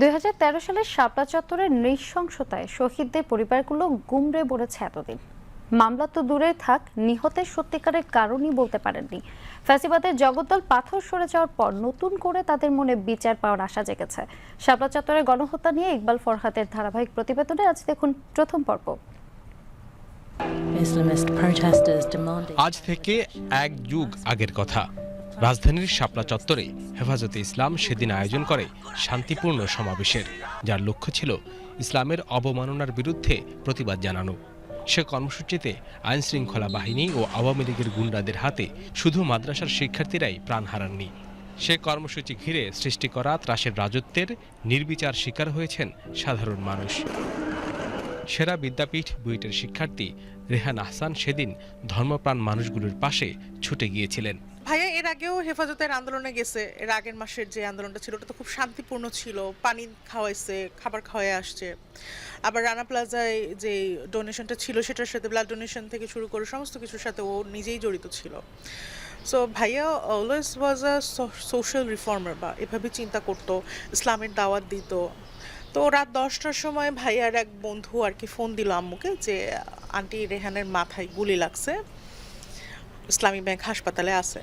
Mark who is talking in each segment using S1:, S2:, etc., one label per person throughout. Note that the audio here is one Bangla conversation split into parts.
S1: দুই সালের শাপলা চত্বরের নৃশংসতায় শহীদদের পরিবারগুলো গুমড়ে পড়েছে এতদিন। মামলা তো দূরে থাক নিহতের সত্যিকারের কারণই বলতে পারেননি। ফ্যাসিবাদের জগদ্দল পাথর সরে যাওয়ার পর নতুন করে তাদের মনে বিচার পাওয়ার আশা জেগেছে। শাপলা চত্বরের গণহত্যা নিয়ে ইকবাল ফরহাদের ধারাবাহিক প্রতিবেদনে আজ দেখুন প্রথম পর্ব।
S2: আজ থেকে এক যুগ আগের কথা। রাজধানীর শাপলা চত্বরে হেফাজতে ইসলাম সেদিন আয়োজন করে শান্তিপূর্ণ সমাবেশের, যার লক্ষ্য ছিল ইসলামের অবমাননার বিরুদ্ধে প্রতিবাদ জানানো। সে কর্মসূচিতে আইন শৃঙ্খলা বাহিনী ও আওয়ামী লীগের গুন্ডাদের হাতে শুধু মাদ্রাসার শিক্ষার্থীরাই প্রাণ হারাননি। সে কর্মসূচি ঘিরে সৃষ্টি করা ত্রাসের রাজত্বের নির্বিচার শিকার হয়েছেন সাধারণ মানুষ। সেরা বিদ্যাপীঠ বুয়েটের শিক্ষার্থী রেহান আহসান সেদিন ধর্মপ্রাণ মানুষগুলোর পাশে ছুটে গিয়েছিলেন।
S3: ভাইয়া, এর আগেও হেফাজতের আন্দোলনে গেছে। এর আগের মাসের যে আন্দোলনটা ছিল, ওটা তো খুব শান্তিপূর্ণ ছিল। পানি খাওয়াইছে, খাবার খাওয়াই আসছে। আবার রানা প্লাজায় যে ডোনেশনটা ছিল, সেটার সাথে ব্লাড ডোনেশন থেকে শুরু করে সমস্ত কিছুর সাথে ও নিজেই জড়িত ছিল। সো ভাইয়া always was a social reformer বা এভাবে চিন্তা করতো, ইসলামের দাওয়াত দিত। তো রাত দশটার সময় ভাইয়ার এক বন্ধু আর কি ফোন দিল আম্মুকে যে, আন্টি রেহানের মাথায় গুলি লাগছে। ইসলামী ব্যাংক হাসপাতালে আছে।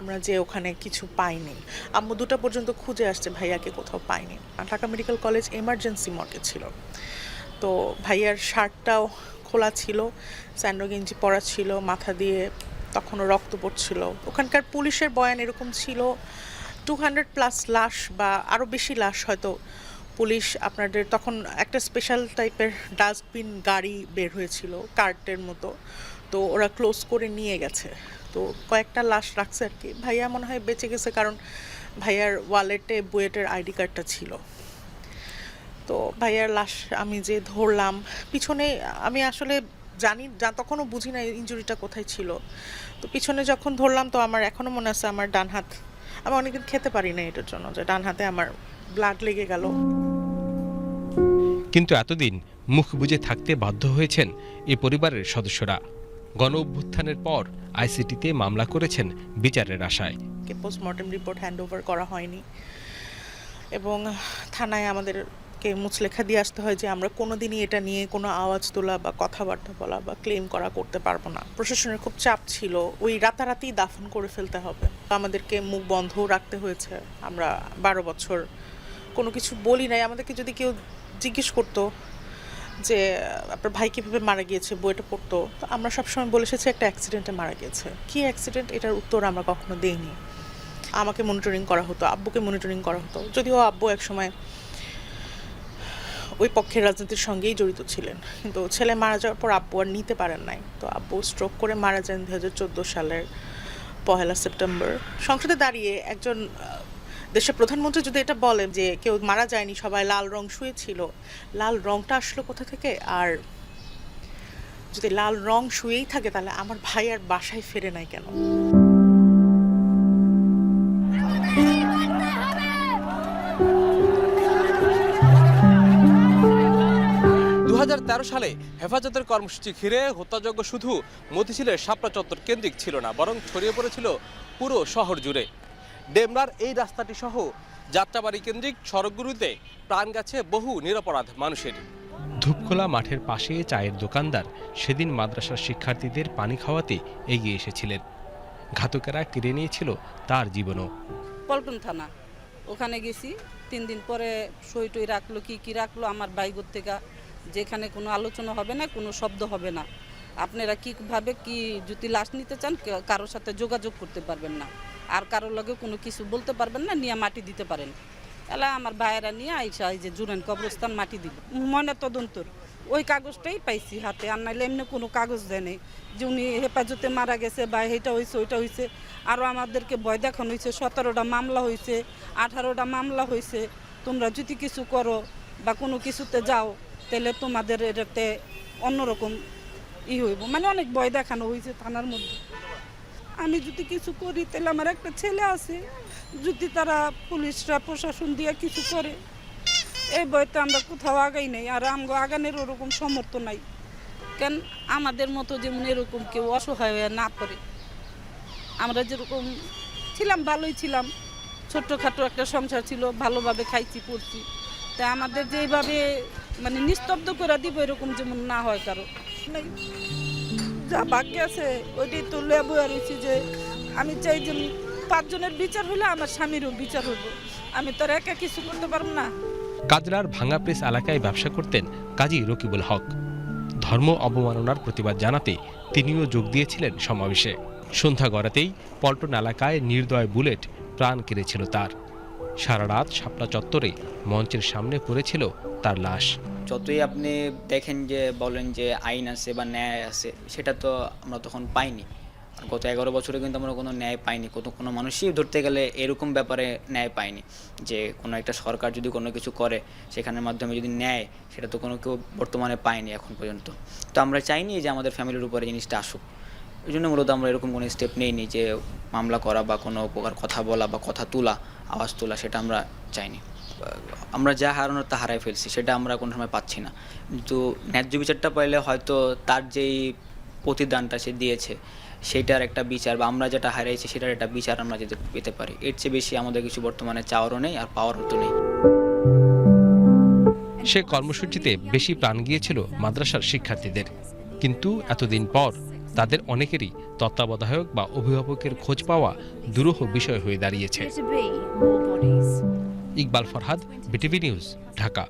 S3: আমরা যে ওখানে কিছু পাইনি। আম্মু দুটা পর্যন্ত খুঁজে আসছে, ভাইয়াকে কোথাও পাইনি। ঢাকা মেডিকেল কলেজ এমার্জেন্সি মর্গে ছিল। তো ভাইয়ার শার্টটাও খোলা ছিল, স্যান্ডো গেঞ্জি পরা ছিল, মাথা দিয়ে তখনও রক্ত পড়ছিল। ওখানকার পুলিশের বয়ান এরকম ছিল টু হান্ড্রেড প্লাস লাশ বা আরও বেশি লাশ হয়তো পুলিশ আপনাদের তখন একটা স্পেশাল টাইপের ডাস্টবিন গাড়ি বের হয়েছিল কার্টের মতো। তো ওরা ক্লোজ করে নিয়ে গেছে। তো কয়েকটা লাশ রাখছে আর কি। ভাইয়া মনে হয় বেঁচে গেছে কারণ ভাইয়ার ওয়ালেটে বুয়েটের আইডি কার্ডটা ছিল। তো ভাইয়ার লাশ আমি যে ধরলাম, পিছনে আমি আসলে জানি, যা তখনও বুঝি না ইঞ্জুরিটা কোথায় ছিল। তো পিছনে যখন ধরলাম তো আমার এখনও মনে আছে আমার ডান হাত, আমি অনেকদিন খেতে পারি না এটার জন্য যে ডান হাতে আমার ব্লাড লেগে গেল।
S2: কিন্তু এতদিন মুখ বুজে থাকতে বাধ্য হয়েছেন এই পরিবারের সদস্যরা। গণ অভ্যুত্থানের পর আইসিটিতে মামলা করেছেন বিচারের আশায়।
S3: পোস্টমর্টেম রিপোর্ট হ্যান্ড ওভার করা হয়নি। এবং থানায় আমাদেরকে মুচলেখা দিয়ে আসতে হয় যে আমরা কোনো দিনই এটা নিয়ে কোনো আওয়াজ তোলা বা কথাবার্তা বলা বা ক্লেম করা করতে পারব না। প্রশাসনের খুব চাপ ছিল, ওই রাতারাতি দাফন করে ফেলতে হবে। আমাদেরকে মুখ বন্ধও রাখতে হয়েছে। আমরা বারো বছর কোনো কিছু বলি নাই। আমাদেরকে যদি কেউ জিজ্ঞেস করতো যে, আপনার ভাই কীভাবে মারা গিয়েছে, বইটা পড়তো। তো আমরা সবসময় বলে এসেছি, একটা অ্যাক্সিডেন্টে মারা গিয়েছে। কী অ্যাক্সিডেন্ট এটার উত্তর আমরা কখনো দেইনি। আমাকে মনিটরিং করা হতো, আব্বুকে মনিটরিং করা হতো। যদিও আব্বু একসময় ওই পক্ষের রাজনীতির সঙ্গেই জড়িত ছিলেন। কিন্তু ছেলে মারা যাওয়ার পর আব্বু আর নিতে পারেন নাই। তো আব্বু স্ট্রোক করে মারা যান দু হাজার চোদ্দ সালের পহেলা সেপ্টেম্বর। সংসদে দাঁড়িয়ে একজন দেশের প্রধানমন্ত্রী যদি এটা বলেন যে কেউ মারা যায়নি, সবাই লাল রং শুয়েছিল লাল রংটা আসলো কোথা থেকে? আর যদি লাল রং শুয়েই থাকে তাহলে আমার ভাই আর বাসায় ফেরে নাই কেন?
S2: তেরো সালে হেফাজতের কর্মসূচি ঘিরে হত্যাযজ্ঞ শুধু মতিঝিলের শাপলা চত্বর কেন্দ্রিক ছিল না, বরং ছড়িয়ে পড়েছিল পুরো শহর জুড়ে। ডেমরার এই রাস্তাটি সহ যাত্রাবাড়ি কেন্দ্রিক সড়কগুলোতে প্রাণ গেছে বহু নিরপরাধ মানুষের। ধূপখোলা মাঠের পাশে চায়ের দোকানদার সেদিন মাদ্রাসার শিক্ষার্থীদের পানি খাওয়াতে এগিয়ে এসেছিলেন। ঘাতকেরা কেড়ে নিয়েছিল তার জীবনও।
S4: পল্টন থানা। ওখানে গেছি তিন দিন পরে সই টই রাখল কি কি রাখল আমার বাইগর থেকে। যেখানে কোনো আলোচনা হবে না কোনো শব্দ হবে না। আপনারা কীভাবে কি যদি লাশ নিতে চান কারোর সাথে যোগাযোগ করতে পারবেন না। আর কারোর লগে কোনো কিছু বলতে পারবেন না, নিয়ে মাটি দিতে পারেন। এলা আমার ভাইয়েরা নিয়ে আইসা এই যে জুরেন কবরস্থান মাটি দিব। ময়না তদন্তর ওই কাগজটাই পাইছি হাতে, আর নাইলে এমনি কোনো কাগজ দেয় নেই যে উনি হেফাজতে মারা গেছে বা এটা হয়েছে ওইটা হয়েছে আরও আমাদেরকে ভয় দেখানো হয়েছে সতেরোটা মামলা হয়েছে আঠারোটা মামলা হয়েছে তোমরা যদি কিছু করো বা কোনো কিছুতে যাও তাহলে তোমাদের এটাতে অন্যরকম ই হইব। মানে অনেক ভয় দেখানো হয়েছে থানার মধ্যে। আমি যদি কিছু করি, তাহলে আমার একটা ছেলে আছে। যদি তারা পুলিশরা, প্রশাসন দিয়ে কিছু করে, এই বইতে আমরা কোথাও আগাই নাই। আর আমগো আগানের ওরকম সমর্থ নাই। কেন? আমাদের মতো যেমন এরকম কেউ অসহায় হয়ে না পড়ে। আমরা যেরকম ছিলাম, ভালোই ছিলাম। ছোট্টখাটো একটা সংসার ছিল, ভালোভাবে খাইছি, পড়ছি। তা আমাদের যেভাবে মানে নিস্তব্ধ করে দিব, এরকম যেমন না হয় কারও। যা ভাগ্য আছে, ওইটাই তো লেবু আর হয়েছি যে আমি চাই যে পাঁচজনের বিচার হলে আমার স্বামীরও বিচার হইব। আমি তো একা কিছু করতে পারব না।
S2: কাজলার ভাঙা প্রেস এলাকায় ব্যবসা করতেন কাজী রকিবুল হক। ধর্ম অবমাননার প্রতিবাদ জানাতে তিনিও যোগ দিয়েছিলেন সমাবেশে। সন্ধ্যা গড়াতেই পল্টন এলাকায় নির্দয় বুলেট প্রাণ কেড়েছিল তার। সারা রাত শাপলা চত্বরে মঞ্চের সামনে পড়েছিল তার লাশ।
S5: যতই আপনি দেখেন যে বলেন যে আইন আছে বা ন্যায় আছে, সেটা তো আমরা তখন পাইনি। গত এগারো বছরে কিন্তু আমরা কোনো ন্যায় পাইনি। কোনো কোনো মানুষই ধরতে গেলে এরকম ব্যাপারে ন্যায় পাইনি যে কোনো একটা সরকার যদি কোনো কিছু করে, সেখানের মাধ্যমে যদি নেয় সেটা তো কোনো কেউ বর্তমানে পায়নি এখন পর্যন্ত। তো আমরা চাইনি যে আমাদের ফ্যামিলির উপরে জিনিসটা আসুক। এই জন্য মূলত আমরা এরকম কোনো স্টেপ নেইনি যে মামলা করা বা কোনো প্রকার কথা বলা বা কথা তোলা। আওয়াজ তোলা সেটা আমরা চাইনি। আমরা যা হারানোর তা হারাই ফেলছি, সেটা আমরা কোনো সময় পাচ্ছি না। কিন্তু ন্যায্য বিচারটা পাইলে হয়তো তার যেই প্রতিদানটা সে দিয়েছে সেইটার একটা বিচার বা আমরা যেটা হারিয়েছি, সেটার একটা বিচার আমরা যেতে, পেতে পারি। এর চেয়ে বেশি আমাদের কিছু বর্তমানে চাওয়ারও নেই আর পাওয়ারও তো নেই।
S2: সে কর্মসূচিতে বেশি প্রাণ গিয়েছিল মাদ্রাসার শিক্ষার্থীদের। কিন্তু এতদিন পর তাদের অনেকেরই তত্ত্বাবধায়ক বা অভিভাবকের খোঁজ পাওয়া দুরূহ বিষয় হয়ে দাঁড়িয়েছে. Iqbal Farhad BTV news Dhaka